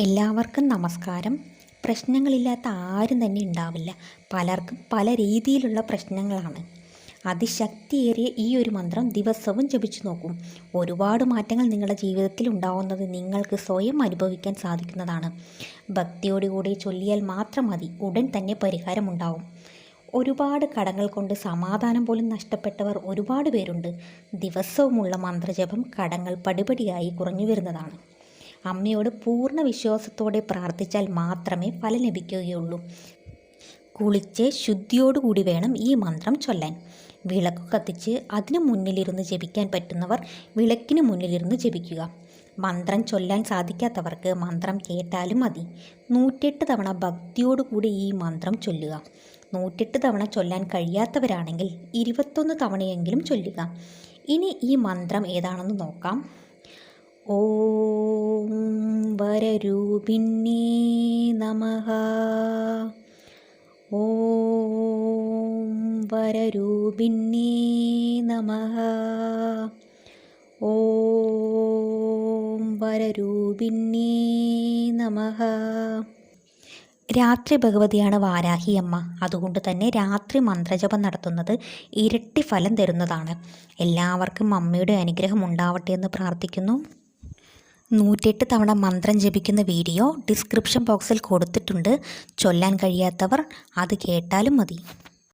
എല്ലാവർക്കും നമസ്കാരം. പ്രശ്നങ്ങളില്ലാത്ത ആരും തന്നെ ഉണ്ടാവില്ല. പലർക്കും പല രീതിയിലുള്ള പ്രശ്നങ്ങളാണ്. അതിശക്തിയേറിയ ഈ ഒരു മന്ത്രം ദിവസവും ജപിച്ചു നോക്കും. ഒരുപാട് മാറ്റങ്ങൾ നിങ്ങളുടെ ജീവിതത്തിൽ ഉണ്ടാവുന്നത് നിങ്ങൾക്ക് സ്വയം അനുഭവിക്കാൻ സാധിക്കുന്നതാണ്. ഭക്തിയോടുകൂടി ചൊല്ലിയാൽ മാത്രം മതി. ഉടൻ തന്നെ പരിഹാരം പരിഹാരമുണ്ടാവും ഒരുപാട് കടങ്ങൾ കൊണ്ട് സമാധാനം പോലും നഷ്ടപ്പെട്ടവർ ഒരുപാട് പേരുണ്ട്. ദിവസവുമുള്ള മന്ത്രജപം കടങ്ങൾ പടിപടിയായി കുറഞ്ഞു വരുന്നതാണ്. അമ്മയോട് പൂർണ വിശ്വാസത്തോടെ പ്രാർത്ഥിച്ചാൽ മാത്രമേ ഫലം ലഭിക്കുകയുള്ളൂ. കുളിച്ച് ശുദ്ധിയോടുകൂടി വേണം ഈ മന്ത്രം ചൊല്ലാൻ. വിളക്ക് കത്തിച്ച് അതിനു മുന്നിലിരുന്ന് ജപിക്കാൻ പറ്റുന്നവർ വിളക്കിന് മുന്നിലിരുന്ന് ജപിക്കുക. മന്ത്രം ചൊല്ലാൻ സാധിക്കാത്തവർക്ക് മന്ത്രം കേട്ടാലും മതി. നൂറ്റെട്ട് തവണ ഭക്തിയോടുകൂടി ഈ മന്ത്രം ചൊല്ലുക. നൂറ്റെട്ട് തവണ ചൊല്ലാൻ കഴിയാത്തവരാണെങ്കിൽ ഇരുപത്തൊന്ന് തവണയെങ്കിലും ചൊല്ലുക. ഇനി ഈ മന്ത്രം ഏതാണെന്ന് നോക്കാം. ഓം വരരൂപിണീ നമ. ഓം വരരൂപിണീ നമ. ഓം വരരൂപിണീ നമ. രാത്രി ഭഗവതിയാണ് വാരാഹി അമ്മ. അതുകൊണ്ട് തന്നെ രാത്രി മന്ത്രജപം നടത്തുന്നത് ഇരട്ടി ഫലം തരുന്നതാണ്. എല്ലാവർക്കും അമ്മയുടെ അനുഗ്രഹം ഉണ്ടാവട്ടെ എന്ന് പ്രാർത്ഥിക്കുന്നു. നൂറ്റെട്ട് തവണ മന്ത്രം ജപിക്കുന്ന വീഡിയോ ഡിസ്ക്രിപ്ഷൻ ബോക്സിൽ കൊടുത്തിട്ടുണ്ട്. ചൊല്ലാൻ കഴിയാത്തവർ അത് കേട്ടാലും മതി.